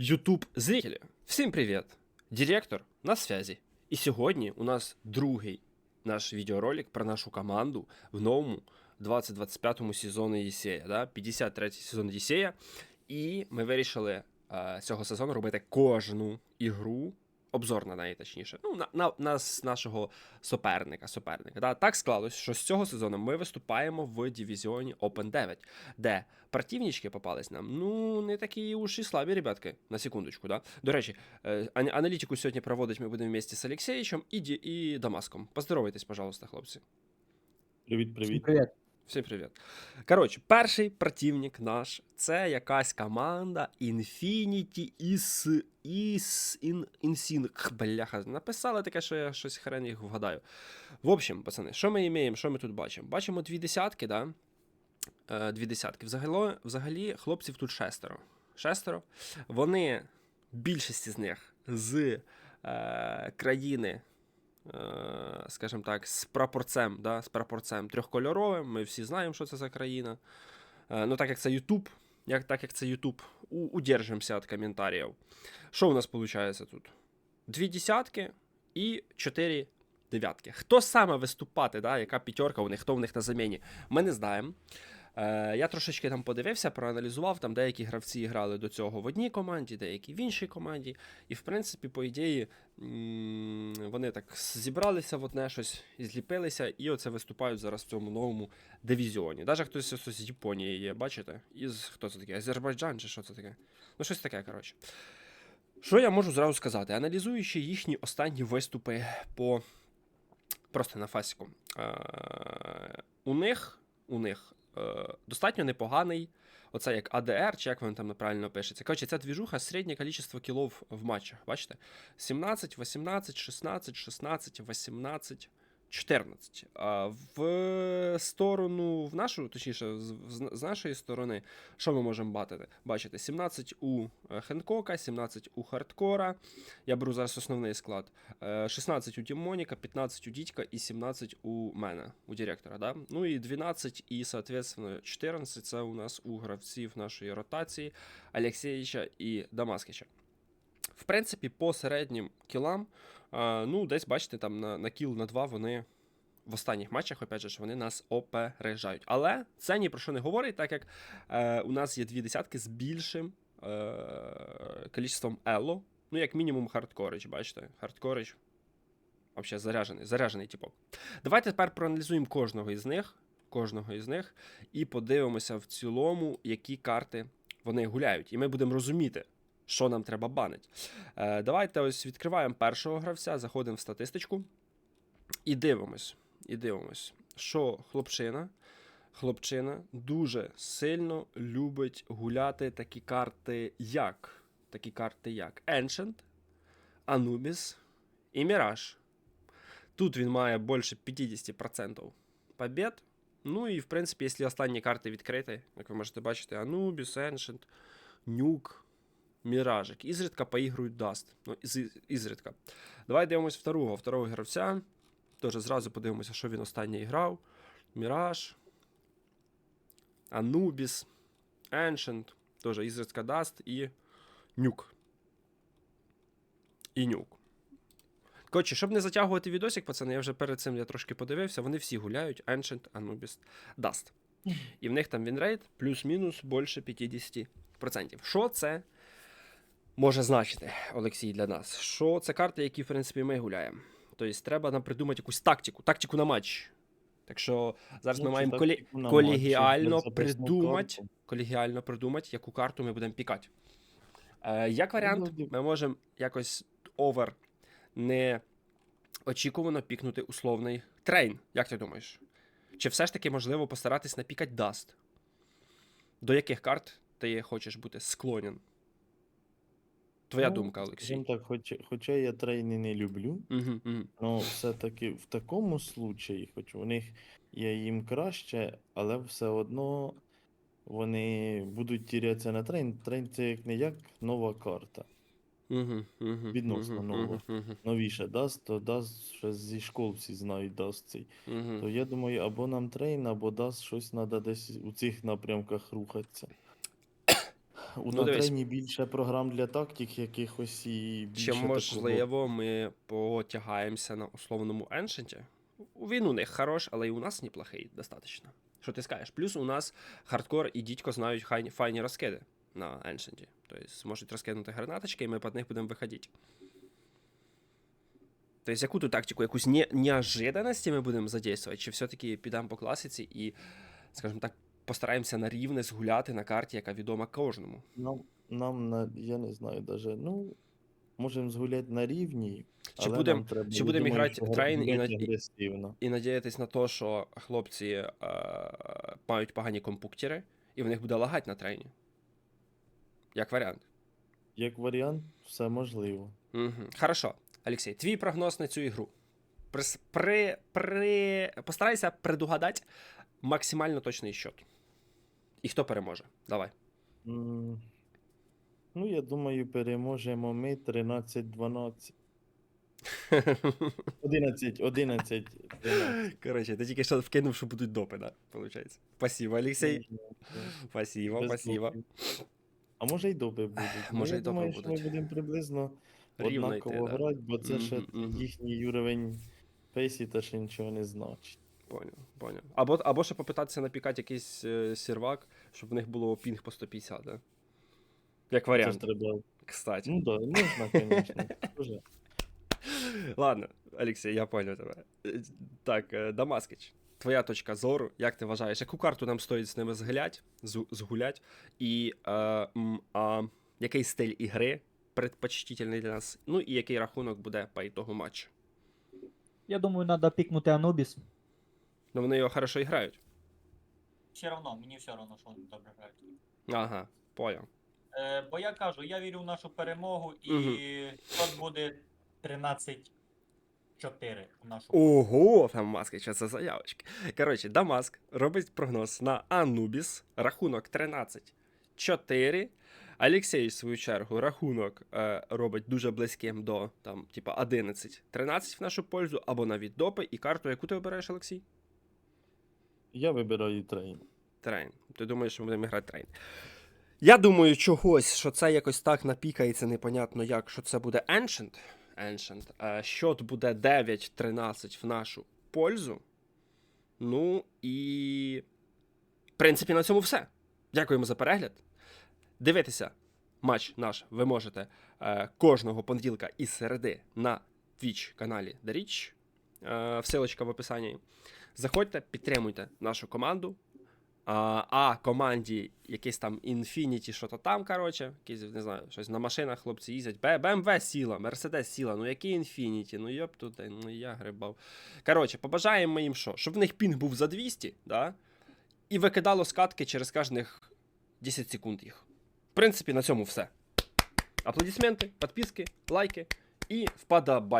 YouTube зрителі, всім привіт! Директор на связі. І сьогодні у нас другий наш відеоролик про нашу команду в новому 2025 сезону Єсея, да? 53 сезон Єсея. І ми вирішили а, цього сезону робити кожну ігру, обзор на неї, точніше, ну, на, на, на нашого суперника. суперника да? Так склалось, що з цього сезону ми виступаємо в дивізіоні Open 9, де противнички попались нам. Ну, не такі уж і слабі, ребятки, на секундочку, да. До речі, е, аналітику сьогодні проводить ми будемо вместе з Олексєєчем і, і Дамаском. Поздоровайтесь, пожалуйста, хлопці. Привіт, привіт. Привіт. Всім привіт. Коротше, перший противник наш це якась команда Infinity Is Is In Insync. Бляха, написали таке, що я щось хрен їх вгадаю. В общем, пацани, що ми маємо, що ми тут бачимо? Бачимо дві десятки, да? Е, дві десятки. Взагалі, взагалі, хлопців тут шестеро. Шестеро. Вони, більшість з них з е, країни скажімо так, з прапорцем, да, з прапорцем трьохкольоровим. Ми всі знаємо, що це за країна. Е, Ну, так як це YouTube, як, так як це YouTube, удержимося від коментарів. Що у нас виходить тут? Дві десятки і чотири дев'ятки. Хто саме виступати, да, яка п'ятерка у них, хто в них на заміні, ми не знаємо. Е, я трошечки там подивився, проаналізував. Там деякі гравці грали до цього в одній команді, деякі в іншій команді. І, в принципі, по ідеї, вони так зібралися в одне щось зліпилися, і оце виступають зараз в цьому новому дивізіоні. Навіть хтось ось з Японії є, бачите? Із хто це таке? Азербайджан чи що це таке? Ну, щось таке, коротше. Що я можу зразу сказати? Аналізуючи їхні останні виступи по просто на фасіку. Е, у них, у них достатньо непоганий. Оце як АДР, чи як воно там правильно пишеться. Коротше, ця двіжуха середнє кількість кілов в матчах. Бачите? 17, 18, 16, 16, 18, 14. А в сторону, в нашу, точніше, з, нашої сторони, що ми можемо бачити? Бачите, 17 у е, Хенкока, 17 у Хардкора. Я беру зараз основний склад. Е, 16 у Дімоніка, 15 у Дідька і 17 у мене, у директора. Да? Ну і 12 і, соответственно, 14 це у нас у гравців нашої ротації Алексєєвича і Дамаскича. В принципі, по середнім кілам, ну, десь бачите, там на, на кіл на 2 вони в останніх матчах, опять же, ж, вони нас опережають. Але це ні про що не говорить, так як е, у нас є дві десятки з більшим е, кількістю ело. Ну, як мінімум, хардкорич, бачите? Хардкорич. Взагалі заряджений, заряджений типок. Давайте тепер проаналізуємо кожного із них, кожного із них, і подивимося в цілому, які карти вони гуляють. І ми будемо розуміти, що нам треба банити. Е, давайте ось відкриваємо першого гравця, заходимо в статистичку і дивимось. І дивимось, що хлопчина. Хлопчина дуже сильно любить гуляти такі карти, як такі карти, як Ancient, Anubis і Mirage. Тут він має більше 50% побед. Ну і в принципі, якщо останні карти відкриті, як ви можете бачити, Anubis, Ancient, Nuke, Міражик. Ізрідка поігрують Dust. Ну, із, ізрідка. Давай дивимось второго, второго гравця. Теж зразу подивимося, що він останній грав. Міраж. Anubis. Ancient. Теж ізрідка Dust і Нюк. І Нюк. Коротше, щоб не затягувати відосик, пацани, я вже перед цим я трошки подивився, вони всі гуляють Ancient, Anubis, Dust. І в них там вінрейт плюс-мінус більше 50%. Що це може значити, Олексій, для нас? Що це карти, які, в принципі, ми гуляємо. Тобто треба нам придумати якусь тактику, тактику на матч. Так що зараз ми Ну, чи маємо колі... колегіально придумати, колегіально придумати, яку карту ми будемо пікати. Е, як варіант, Ну, ми можемо якось овер не очікувано пікнути условний трейн. Як ти думаєш? Чи все ж таки можливо постаратись напікати даст? До яких карт ти хочеш бути склонен? Твоя Ну, думка, Олексій. Скажімо так, хоч, хоча я трейни не люблю, Угу, угу. але все-таки в такому случаї, хоч у них є їм краще, але все одно вони будуть тірятися на трейн. Трейн це як не як нова карта. Угу, угу, Відносно нового. Угу, Новіше даст, то даст ще зі школ всі знають даст цей. угу. То я думаю, або нам трейн, або даст щось треба десь у цих напрямках рухатися. У Ну, на дивись. більше програм для тактик якихось і більше Чи такого. можливо ми потягаємося на условному еншенті? Він у них хорош, але і у нас неплохий достатньо. Що ти скажеш? Плюс у нас хардкор і дідько знають хай- файні розкиди на еншенті. Тобто зможуть розкинути гранаточки, і ми під них будемо виходити. Тобто, яку тут тактику? Якусь не, неожиданності ми будемо задействувати, чи все-таки підемо по класиці і, скажімо так, постараємося на рівне згуляти на карті, яка відома кожному. Нам, нам на, я не знаю, даже, ну, можемо згуляти на рівні, Чи але будем- нам треба, чи я будем думаю, іграти що трейн і агресивно. і надіятись на те, що хлопці е, мають погані компуктери, і в них буде лагать на трені. Як варіант. Як варіант, все можливо. Угу. Хорошо. Олексій, твій прогноз на цю ігру. Прис- При, при... Постарайся предугадати максимально точний счет. І хто переможе? Давай. М, Ну, я думаю, переможемо ми 13-12. 11, 11, 13. Коротше, ти тільки що вкинув, що будуть допи, да? Получається. Спасибо, Олексій. Спасибо, Без спасибо. допів. А може й доби будуть. Ну, Може, я й допи думаю, що ми будуть. будемо приблизно Рівно однаково йти, да. грати, бо це ще Мгм, мгм. їхній уровень пейсі та ще нічого не значить. Поняв, поняв. Або, або ще попитатися напікати якийсь е, сервак, щоб в них було пінг по 150, да? Як Це ж варіант, треба. кстати. Ну так, да, можна, звісно. Дуже. Ладно, Олексій, я понял тебе. Е, Так, е, Дамаскич, твоя точка зору, як ти вважаєш, яку карту нам стоїть з ними згулять, згулять, і е, м, а, який стиль ігри предпочтительний для нас, ну і який рахунок буде по ітогу матчу. Я думаю, треба пікнути Анубіс. Ну вони його хорошо грають. Все равно, мені все равно, що вони добре грають. Ага, понял. Е, бо я кажу, я вірю в нашу перемогу і Мгм. тут буде 13-4 в нашу Ого, там маски, що це заявочки. Коротше, Дамаск робить прогноз на Анубіс, рахунок 13-4. Олексій, в свою чергу, рахунок е, робить дуже близьким до там, типа 11-13 в нашу пользу, або навіть допи, і карту, яку ти обираєш, Олексій? Я вибираю трейн. Трейн. Ти думаєш, що ми будемо грати трейн. Я думаю, чогось, що це якось так напікається, непонятно як, що це буде Ancient. Ancient. Е, Счет буде 9-13 в нашу пользу. Ну і. В принципі, на цьому все. Дякуємо за перегляд. Дивитися матч наш ви можете е, кожного понеділка і середи на Twitch каналі The Rich. Е, всилочка в описанні. Заходьте, підтримуйте нашу команду. А, а команді якийсь там Infinity, що то там, коротше, якісь, не знаю, щось на машинах хлопці їздять. BMW сіла, Mercedes сіла, ну який Infinity, ну йоп туди, ну я грибав. Коротше, побажаємо їм що? Щоб в них пінг був за 200, да? і викидало скатки через кожних 10 секунд їх. В принципі, на цьому все. Аплодисменти, підписки, лайки і вподобайки.